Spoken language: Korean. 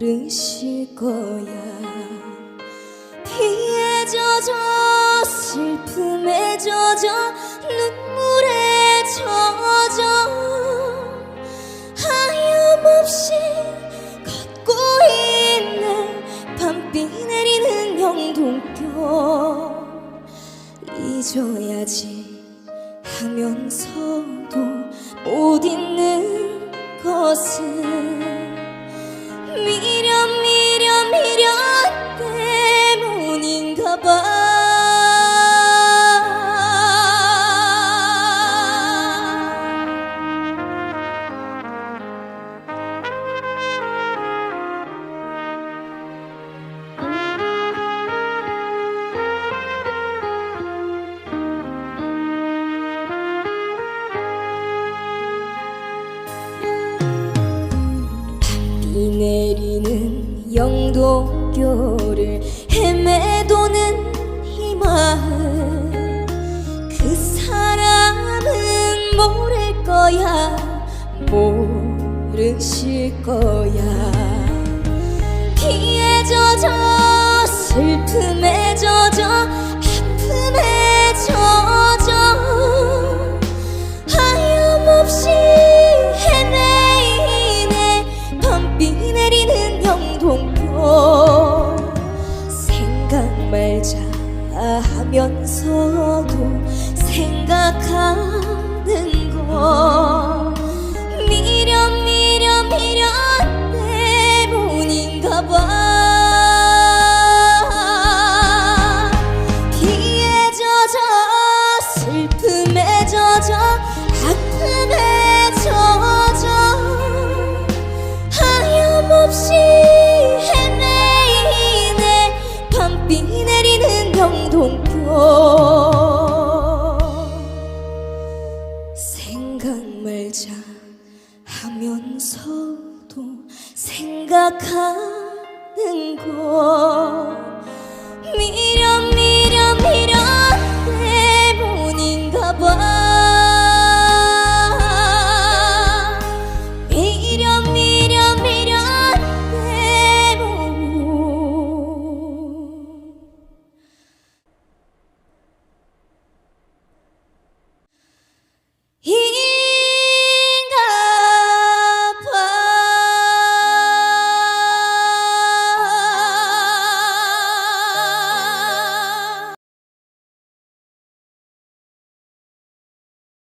모르실 거야. 피에 젖어 슬픔에 젖어 눈물에 젖어. 하염없이 걷고 있는 밤비 내리는 영동교. 잊어야지 하면서도 못 잊는 것은 비 내리는 영도교를 헤매도는 이 마음. 그 사람은 모를 거야 모르실 거야. 피에 젖어 슬픔에 젖어 동교 생각 말자 하면서도 생각하는 거 생각 말자 하면서도 생각하는 거 미련 미련